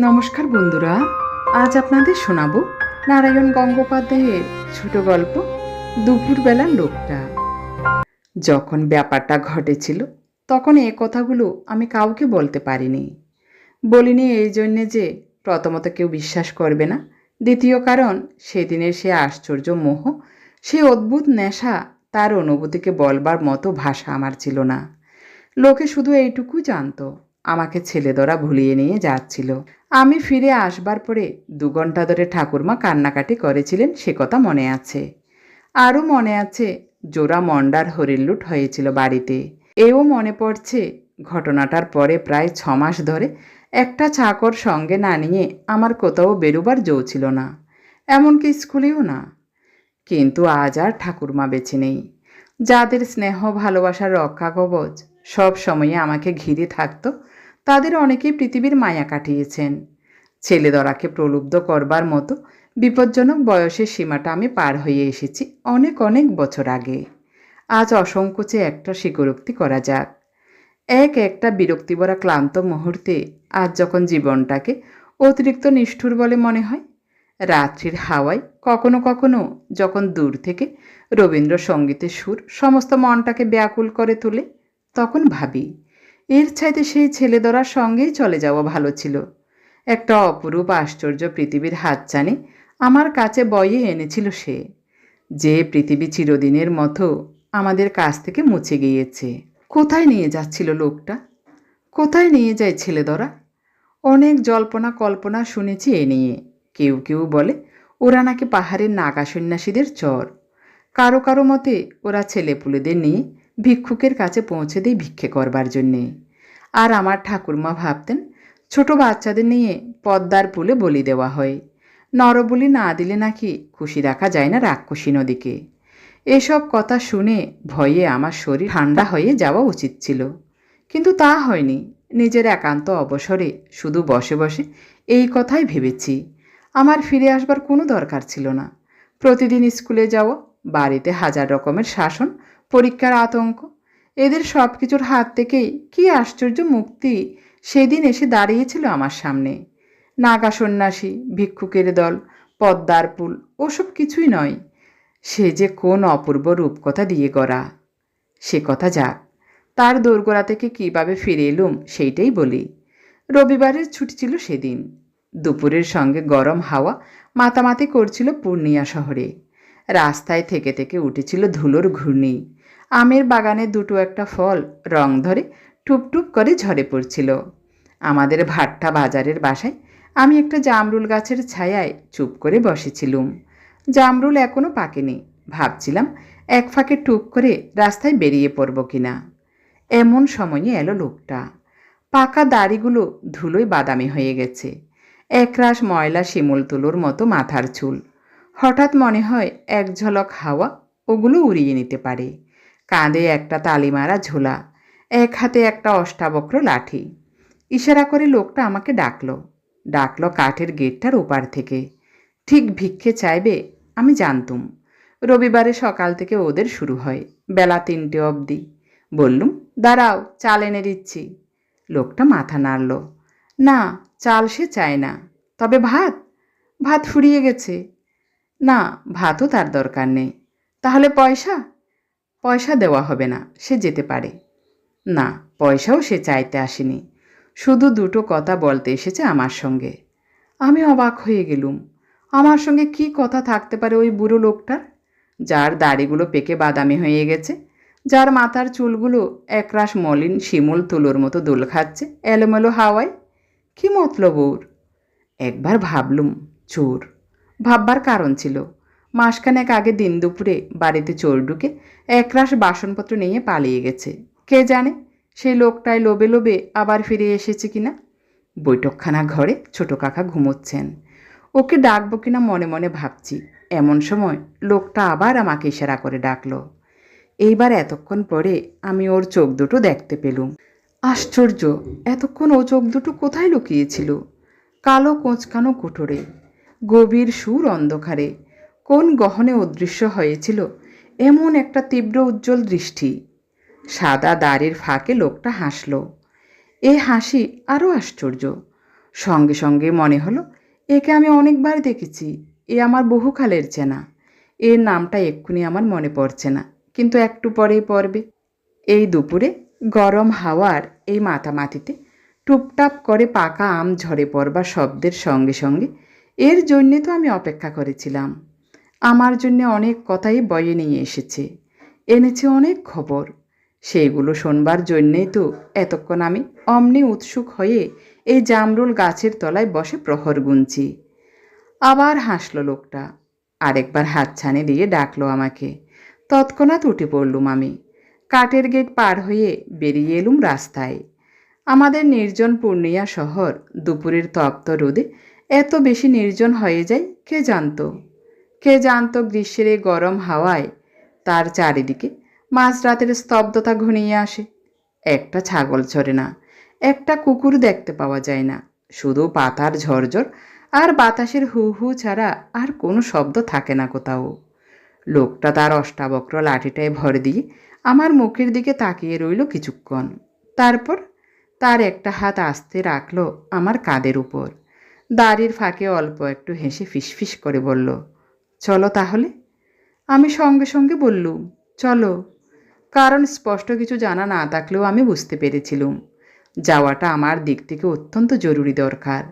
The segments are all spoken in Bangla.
নমস্কার বন্ধুরা, আজ আপনাদের শোনাবো নারায়ণ গঙ্গোপাধ্যায়ের ছোট গল্প দুপুরবেলার লোকটা। যখন ব্যাপারটা ঘটেছিল, তখন এ কথাগুলো আমি কাউকে বলতে পারিনি। বলিনি এই জন্যে যে প্রথমত কেউ বিশ্বাস করবে না। দ্বিতীয় কারণ, সেদিনের সে আশ্চর্য মোহ, সে অদ্ভুত নেশা, তার অনুভূতিকে বলবার মতো ভাষা আমার ছিল না। লোকে শুধু এইটুকু জানতো। আমাকে ছেলে ধরা ভুলিয়ে নিয়ে যাচ্ছিল। আমি ফিরে আসবার পরে দু ঘণ্টা ধরে ঠাকুরমা কান্নাকাটি করেছিলেন, সে কথা মনে আছে। আরও মনে আছে, জোড়া মন্ডার হরিল্লুট হয়েছিল বাড়িতে। এও মনে পড়ছে, ঘটনাটার পরে প্রায় ছ মাস ধরে একটা চাকর সঙ্গে না নিয়ে আমার কোথাও বেরোবার জো ছিল না, এমনকি স্কুলেও না। কিন্তু আজ আর ঠাকুরমা বেছে নেই। যাদের স্নেহ, ভালোবাসার রক্ষা কবচ সব সময়ে আমাকে ঘিরে থাকতো, তাদের অনেকেই পৃথিবীর মায়া কাটিয়েছেন। ছেলেদরাকে প্রলুব্ধ করবার মতো বিপজ্জনক বয়সের সীমাটা আমি পার হয়ে এসেছি অনেক অনেক বছর আগে। আজ অসংকোচে একটা স্বীকারোক্তি করা যাক। এক একটা বিরক্তিভরা ক্লান্ত মুহূর্তে আজ যখন জীবনটাকে অতিরিক্ত নিষ্ঠুর বলে মনে হয়, রাত্রির হাওয়ায় কখনো কখনো যখন দূর থেকে রবীন্দ্রসঙ্গীতের সুর সমস্ত মনটাকে ব্যাকুল করে তোলে তখন ভাবি, এর চাইতে সেই ছেলেদরার সঙ্গেই চলে যাওয়া ভালো ছিল। একটা অপরূপ আশ্চর্য পৃথিবীর হাতছানি আমার কাছে বয়ে এনেছিল সে, যে পৃথিবী চিরদিনের মতো আমাদের কাছ থেকে মুছে গিয়েছে। কোথায় নিয়ে যাচ্ছিল লোকটা? কোথায় নিয়ে যায় ছেলেদরা? অনেক জল্পনা কল্পনা শুনেছি এ নিয়ে। কেউ কেউ বলে, ওরা নাকি পাহাড়ের নাগা সন্ন্যাসীদের চর। কারও কারও মতে ওরা ছেলেপুলেদের নিয়ে ভিক্ষুকের কাছে পৌঁছে দেয় ভিক্ষে করবার জন্যে। আর আমার ঠাকুরমা ভাবতেন, ছোট বাচ্চাদের নিয়ে পদ্মার পুলে বলি দেওয়া হয়। নরবলি না দিলে নাকি খুশি রাখা যায় না রাক্ষসী নদীকে। এসব কথা শুনে ভয়ে আমার শরীর ঠান্ডা হয়ে যাওয়া উচিত ছিল। কিন্তু তা হয়নি। নিজের একান্ত অবসরে শুধু বসে বসে এই কথাই ভেবেছি। আমার ফিরে আসবার কোনো দরকার ছিল না। প্রতিদিন স্কুলে যাওয়া, বাড়িতে হাজার রকমের শাসন পরীক্ষার আতঙ্ক। এদের সব কিছুর হাত থেকেই কি আশ্চর্য মুক্তি সেদিন এসে দাঁড়িয়েছিল আমার সামনে। নাগা সন্ন্যাসী, ভিক্ষুকের দল, পদ্মার পুল, ওসব কিছুই নয়। সে যে কোন অপূর্ব রূপকথা দিয়ে গড়া। সে কথা যাক, তার দোরগোড়া থেকে কীভাবে ফিরে এলুম সেইটাই বলি। রবিবারের ছুটি ছিল সেদিন। দুপুরের সঙ্গে গরম হাওয়া মাতামাতি করছিল পূর্ণিয়া শহরে। রাস্তায় থেকে থেকে উঠেছিল ধুলোর ঘূর্ণি। আমের বাগানে দুটো একটা ফল, রং ধরে টুপটুপ করে ঝরে পড়ছিল। আমাদের ভাট্টা বাজারের বাসায়, আমি একটা জামরুল গাছের ছায়ায় চুপ করে বসেছিলুম। জামরুল এখনও পাকেনি। ভাবছিলাম, এক ফাঁকে টুপ করে রাস্তায় বেরিয়ে পড়ব কিনা। এমন সময়ে এলো লোকটা। পাকা দাড়িগুলো ধুলোয় বাদামি হয়ে গেছে। একরাশ ময়লা শিমুল তুলোর মতো মাথার চুল। হঠাৎ মনে হয় এক ঝলক হাওয়া ওগুলো উড়িয়ে নিতে পারে। কাঁধে একটা তালিমারা ঝোলা, এক হাতে একটা অষ্টাবক্র লাঠি। ইশারা করে লোকটা আমাকে ডাকলো। ডাকলো কাঠের গেটটার ওপার থেকে। ঠিক ভিক্ষে চাইবে, আমি জানতুম। রবিবারে সকাল থেকে ওদের শুরু হয়, বেলা তিনটে অবধি। বললুম, দাঁড়াও, চাল এনে দিচ্ছি। লোকটা মাথা নাড়ল। না, চাল সে চায় না। তবে ভাত? ভাত ফুরিয়ে গেছে। না, ভাতও তার দরকার নেই। তাহলে পয়সা? পয়সা দেওয়া হবে না, সে যেতে পারে। না, পয়সাও সে চাইতে আসেনি। শুধু দুটো কথা বলতে এসেছে আমার সঙ্গে। আমি অবাক হয়ে গেলুম। আমার সঙ্গে কি কথা থাকতে পারে ওই বুড়ো লোকটার? যার দাড়িগুলো পেকে বাদামি হয়ে গেছে, যার মাথার চুলগুলো একরাশ মলিন শিমুল তুলোর মতো দোল খাচ্ছে এলোমেলো হাওয়ায়, কি মতলব ওর? একবার ভাবলুম, চোর। ভাববার কারণ ছিল। মাসখানেক আগে দিন দুপুরে বাড়িতে চোর ঢুকে একরাশ বাসনপত্র নিয়ে পালিয়ে গেছে। কে জানে সেই লোকটায় লোবে লোবে আবার ফিরে এসেছে কিনা? বৈঠকখানা ঘরে ছোট কাকা ঘুমোচ্ছেন। ওকে ডাকবো কিনা মনে মনে ভাবছি। এমন সময় লোকটা আবার আমাকে ইশারা করে ডাকলো। এইবার এতক্ষণ পরে আমি ওর চোখ দুটো দেখতে পেলুম। আশ্চর্য, এতক্ষণ ও চোখ দুটো কোথায় লুকিয়েছিল? কালো কোঁচকানো কুঠোরে, গভীর সুর অন্ধকারে কোন গহনে অদৃশ্য হয়েছিল? এমন একটা তীব্র উজ্জ্বল দৃষ্টি। সাদা দাড়ির ফাঁকে লোকটা হাসল। এ হাসি আরও আশ্চর্য। সঙ্গে সঙ্গে মনে হলো, একে আমি অনেকবার দেখেছি, এ আমার বহুকালের চেনা। এর নামটা এক্ষুনি আমার মনে পড়ছে না, কিন্তু একটু পরেই পড়বে। এই দুপুরে গরম হাওয়ার এই মাথামাতিতে টুপটাপ করে পাকা আম ঝরে পড়বার শব্দের সঙ্গে সঙ্গে এর জন্যে তো আমি অপেক্ষা করেছিলাম। আমার জন্য অনেক কথাই বয়ে নিয়ে এসেছে। এনেছে অনেক খবর। সেইগুলো শোনবার জন্যেই তো এতক্ষণ আমি অমনি উৎসুক হয়ে এই জামরুল গাছের তলায় বসে প্রহর গুনছি। আবার হাসলো লোকটা। আরেকবার হাতছানি দিয়ে ডাকলো আমাকে। তৎক্ষণাৎ উঠে পড়লুম আমি। কাঠের গেট পার হয়ে বেরিয়ে এলুম রাস্তায়। আমাদের নির্জন পূর্ণিয়া শহর দুপুরের তপ্ত রোদে এত বেশি নির্জন হয়ে যায় কে জানতো? কে জানত গ্রীষ্মের এই গরম হাওয়ায়? তার চারিদিকে মাঝরাতের স্তব্ধতা ঘনিয়ে আসে। একটা ছাগল চড়ে না, একটা কুকুর দেখতে পাওয়া যায় না। শুধু পাতার ঝরঝর আর বাতাসের হু হু ছাড়া আর কোনো শব্দ থাকে না কোথাও। লোকটা তার অষ্টাবক্র লাঠিটায় ভর দিয়ে আমার মুখের দিকে তাকিয়ে রইল কিছুক্ষণ। তারপর তার একটা হাত আস্তে রাখল আমার কাঁধের উপর। দাড়ির ফাঁকে অল্প একটু হেসে ফিসফিস করে বলল চলো তাহলে। আমি সঙ্গে সঙ্গে বললুম, চলো। কারণ স্পষ্ট কিছু জানা না থাকলেও আমি বুঝতে পেরেছিলুম। যাওয়াটা আমার দিক থেকে অত্যন্ত জরুরি দরকার।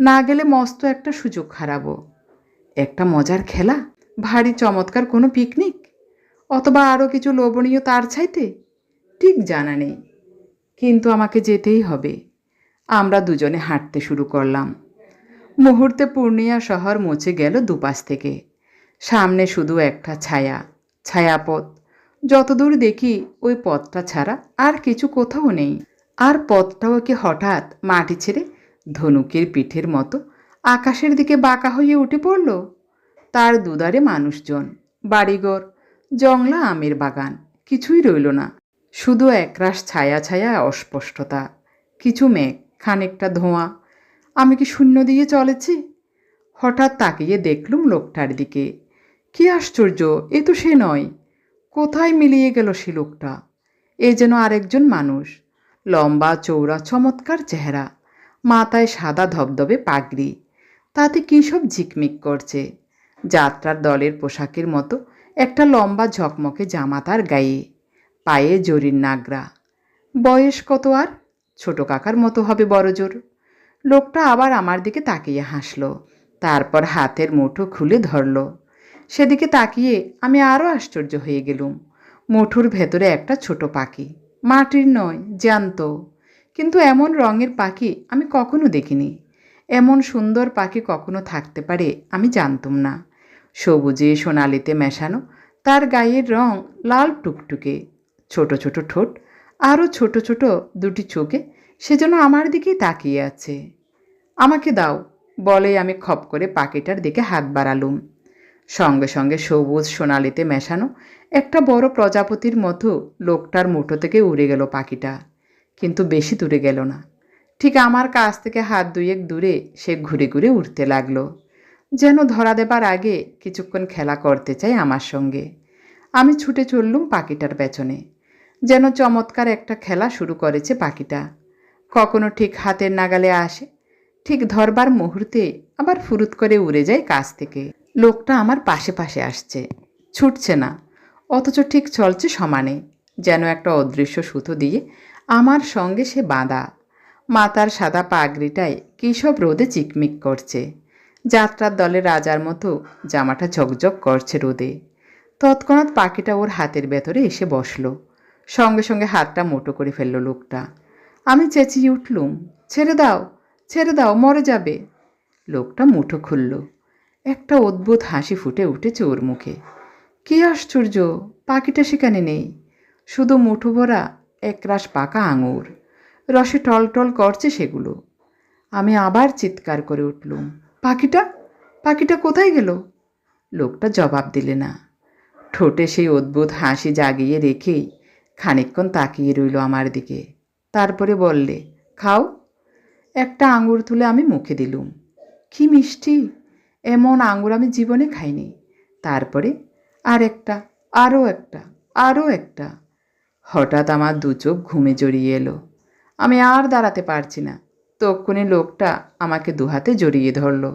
না গেলে মস্ত একটা সুযোগ হারাবো। একটা মজার খেলা? ভারী চমৎকার কোনো পিকনিক? অথবা আরও কিছু লোভনীয় তার চাইতে? ঠিক জানা নেই। কিন্তু আমাকে যেতেই হবে। আমরা দুজনে হাঁটতে শুরু করলাম। মুহূর্তে পূর্ণিয়া শহর মুছে গেল দুপাশ থেকে। সামনে শুধু একটা ছায়া, ছায়াপথ। যতদূর দেখি, ওই পথটা ছাড়া আর কিছু কোথাও নেই। আর পথটাও কি হঠাৎ মাটি ছেড়ে ধনুকের পিঠের মতো আকাশের দিকে বাঁকা হয়ে উঠে পড়ল? তার দুধারে মানুষজন, বাড়িঘর, জংলা আমের বাগান, কিছুই রইল না। শুধু একরাশ ছায়া ছায়া অস্পষ্টতা, কিছু মেঘ, খানিকটা ধোঁয়া। আমি কি শূন্য দিয়ে চলেছি? হঠাৎ তাকিয়ে দেখলুম লোকটার দিকে। কি আশ্চর্য, এ তো সে নয়। কোথায় মিলিয়ে গেল সে লোকটা? এ যেন আরেকজন মানুষ। লম্বা চৌড়া চমৎকার চেহারা। মাথায় সাদা ধবধবে পাগড়ি। তাতে কী সব ঝিকমিক করছে? যাত্রার দলের পোশাকের মতো একটা লম্বা ঝকমকে জামা তার গায়ে। পায়ে জরির নাগরা। বয়স কত আর? ছোট কাকার মতো হবে বড়জোর লোকটা আবার আমার দিকে তাকিয়ে হাসলো। তারপর হাতের মুঠো খুলে ধরল। সেদিকে তাকিয়ে আমি আরও আশ্চর্য হয়ে গেলুম। মুঠোর ভেতরে একটা ছোট পাখি। মাটির নয়, জ্যান্ত। কিন্তু এমন রঙের পাখি আমি কখনো দেখিনি। এমন সুন্দর পাখি কখনো থাকতে পারে আমি জানতুম না। সবুজে সোনালিতে মেশানো, তার গায়ের রং লাল টুকটুকে। ছোট ছোট ঠোঁট আরও ছোট ছোট দুটি চোখে সেজন্য আমার দিকেই তাকিয়ে আছে। আমাকে দাও বলে আমি খপ করে পাখিটার দিকে হাত বাড়ালুম। সঙ্গে সঙ্গে সবুজ সোনালিতে মেশানো একটা বড় প্রজাপতির মতো লোকটার মুঠো থেকে উড়ে গেল পাখিটা। কিন্তু বেশি দূরে গেল না। ঠিক আমার কাছ থেকে হাত দুয়েক দূরে সে ঘুরে ঘুরে উঠতে লাগল। যেন ধরা দেবার আগে কিছুক্ষণ খেলা করতে চাই আমার সঙ্গে। আমি ছুটে চললুম পাখিটার পেছনে। যেন চমৎকার একটা খেলা শুরু করেছে পাখিটা। কখনো ঠিক হাতের নাগালে আসে, ঠিক ধরবার মুহূর্তে আবার ফুরুত করে উড়ে যায় কাছ থেকে। লোকটা আমার পাশে পাশে আসছে, ছুটছে না। অথচ ঠিক চলছে সমানে, যেন একটা অদৃশ্য সুতো দিয়ে আমার সঙ্গে সে বাঁধা। মাতার সাদা পাগড়িটায় সব রোদে চিকমিক করছে। যাত্রার দলের রাজার মতো জামাটা ঝকঝক করছে রোদে। তৎক্ষণাৎ পাখিটা ওর হাতের ভেতরে এসে বসল। সঙ্গে সঙ্গে হাতটা মোটো করে ফেলল লোকটা। আমি চেঁচিয়ে উঠলুম, ছেড়ে দাও ছেড়ে দাও, মরে যাবে। লোকটা মুঠো খুলল। একটা অদ্ভুত হাসি ফুটে উঠেছে ওর মুখে। কী আশ্চর্য, পাখিটা সেখানে নেই। শুধু মুঠো ভরা, একরাশ পাকা আঙুর। রসে টলটল করছে সেগুলো। আমি আবার চিৎকার করে উঠলুম, পাখিটা? পাখিটা কোথায় গেল? লোকটা জবাব দিলে না। ঠোঁটে সেই অদ্ভুত হাসি জাগিয়ে রেখেই খানিকক্ষণ তাকিয়ে রইল আমার দিকে। তারপরে বললে, খাও? একটা আঙুর তুলে আমি মুখে দিলুম। কি মিষ্টি! এমন আঙুর আমি জীবনে খাইনি। তারপরে আর একটা আরও একটা। আরও একটা হঠাৎ আমার দু চোখ ঘুমে জড়িয়ে এলো। আমি আর দাঁড়াতে পারছি না। তক্ষুনি লোকটা আমাকে দুহাতে জড়িয়ে ধরল।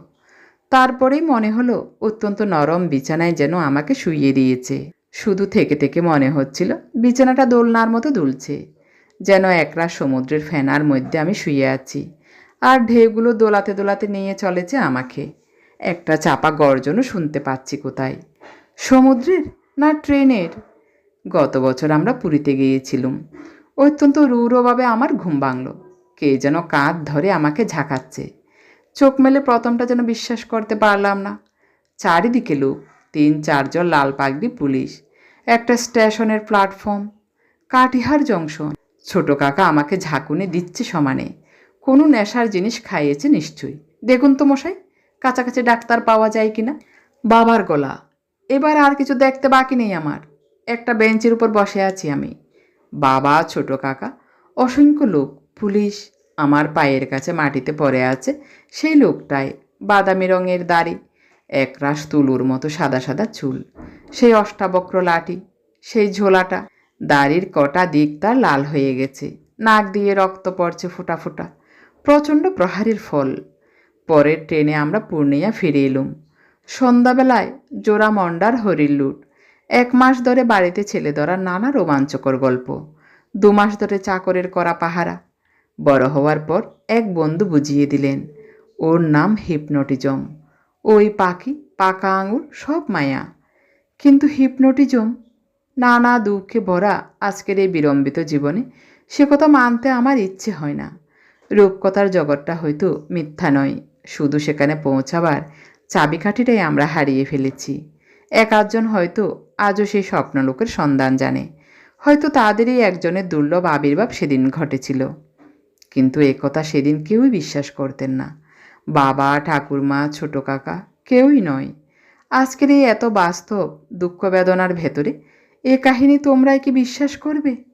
তারপরেই মনে হলো অত্যন্ত নরম বিছানায় যেন আমাকে শুইয়ে দিয়েছে। শুধু থেকে থেকে মনে হচ্ছিল বিছানাটা দোলনার মতো দুলছে। যেন একরা সমুদ্রের ফেনার মধ্যে আমি শুয়ে আছি। আর ঢেউগুলো দোলাতে দোলাতে নিয়ে চলেছে আমাকে। একটা চাপা গর্জনও শুনতে পাচ্ছি কোথায়। সমুদ্রের না ট্রেনের? গত বছর আমরা পুরীতে গিয়েছিলাম। অত্যন্ত রূঢ়ভাবে আমার ঘুম ভাঙল। কে যেন কাঁধ ধরে আমাকে ঝাঁকাচ্ছে। চোখ মেলে প্রথমটা যেন বিশ্বাস করতে পারলাম না। চারিদিকে লোক, তিন চারজন লাল পাগড়ি পুলিশ, একটা স্টেশনের প্ল্যাটফর্ম, কাটিহার জংশন। ছোট কাকা আমাকে ঝাঁকুনি দিচ্ছে সমানে। কোনো নেশার জিনিস খাইয়েছে নিশ্চয়ই। দেখুন তো মশাই। কাছাকাছি ডাক্তার পাওয়া যায় কিনা? বাবার গলা। এবার আর কিছু দেখতে বাকি নেই আমার। একটা বেঞ্চের উপর বসে আছি আমি। বাবা, ছোট কাকা, অসংখ্য লোক, পুলিশ, আমার পায়ের কাছে মাটিতে পড়ে আছে সেই লোকটায় বাদামি রঙের দাড়ি একরাশ তুলুর মতো সাদা সাদা চুল, সেই অষ্টাবক্র লাঠি, সেই ঝোলাটা, দাড়ির কটা দিক তার লাল হয়ে গেছে, নাক দিয়ে রক্ত পড়ছে ফোঁটা ফোঁটা, প্রচণ্ড প্রহারের ফল। পরের ট্রেনে আমরা পূর্ণিয়া ফিরে এলুম। সন্ধ্যাবেলায় জোড়া মন্ডার হরির লুট। এক মাস ধরে বাড়িতে ছেলে ধরার নানা রোমাঞ্চকর গল্প। দু মাস ধরে চাকরের করা পাহারা। বড় হওয়ার পর এক বন্ধু বুঝিয়ে দিলেন, ওর নাম হিপনোটিজম। ওই পাখি, পাকা আঙুর, সব মায়া। কিন্তু হিপনোটিজম, নানা দুঃখে ভরা আজকের এই বিলম্বিত জীবনে সে কথা মানতে আমার ইচ্ছে হয় না। রূপকথার জগৎটা হয়তো মিথ্যা নয়। শুধু সেখানে পৌঁছাবার চাবিকাঠিটাই আমরা হারিয়ে ফেলেছি। এক আধজন হয়তো আজও সেই স্বপ্নলোকের সন্ধান জানে। হয়তো তাদেরই একজনের দুর্লভ আবির্ভাব সেদিন ঘটেছিল। কিন্তু একথা সেদিন কেউই বিশ্বাস করতেন না। বাবা, ঠাকুরমা, ছোট কাকা কেউই নয়। আজকের এই এত বাস্তব দুঃখ বেদনার ভেতরে এ কাহিনী তোমরাই কি বিশ্বাস করবে?